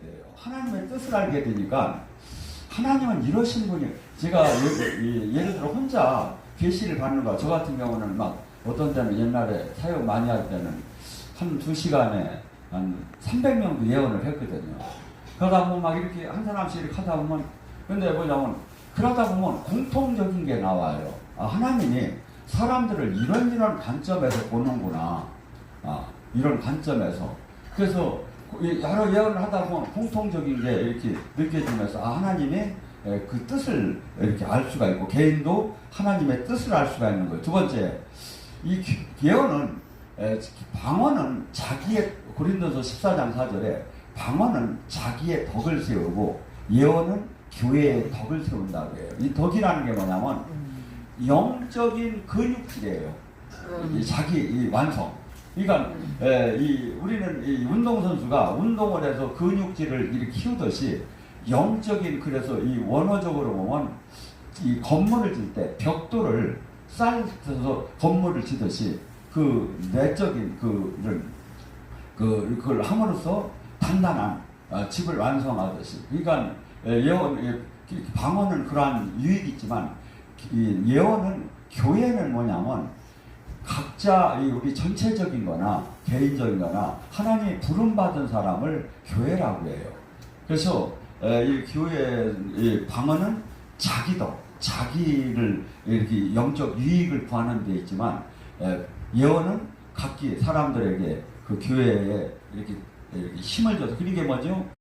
돼요. 하나님의 뜻을 알게 되니까 하나님은 이러신 분이 제가 예, 예, 를 들어 혼자 계시를 받는 거. 저 같은 경우는 막 어떤 때는 옛날에 사역 많이 할 때는 한 두 시간에 한 300명도 예언을 했거든요. 그러다 보면 막 이렇게 한 사람씩 이렇게 하다 보면 근데 뭐냐면 그러다 보면 공통적인 게 나와요. 아, 하나님이 사람들을 이런 이런 관점에서 보는구나. 아, 이런 관점에서. 그래서 이 여러 예언을 하다 보면 공통적인 게 이렇게 느껴지면서 아, 하나님의 에, 그 뜻을 이렇게 알 수가 있고 개인도 하나님의 뜻을 알 수가 있는 거예요. 두 번째, 이 기- 예언은 에, 방언은 자기의 고린도서 14장 4절에 방언은 자기의 덕을 세우고 예언은 교회의 덕을 세운다고 해요. 이 덕이라는 게 뭐냐면 영적인 근육질이에요. 이 자기 이 완성. 그러니까 에, 이 우리는 이 운동 선수가 운동을 해서 근육질을 이렇게 키우듯이 영적인 그래서 이 원어적으로 보면 이 건물을 질 때 벽돌을 쌓아서 건물을 지듯이 그 내적인 그를 그 그걸 함으로써 단단한 어, 집을 완성하듯이. 그러니까 에, 예언 예, 방언은 그러한 유익이 있지만 이 예언은 교회는 뭐냐면 각자 이 우리 전체적인 거나 개인적인 거나 하나님이 부름받은 사람을 교회라고 해요. 그래서 에, 이 교회 이 방언은 자기도 자기를 이렇게 영적 유익을 구하는 데 있지만 에, 예언은 각기 사람들에게 그 교회에 이렇게, 힘을 줘서 그런 게 뭐죠?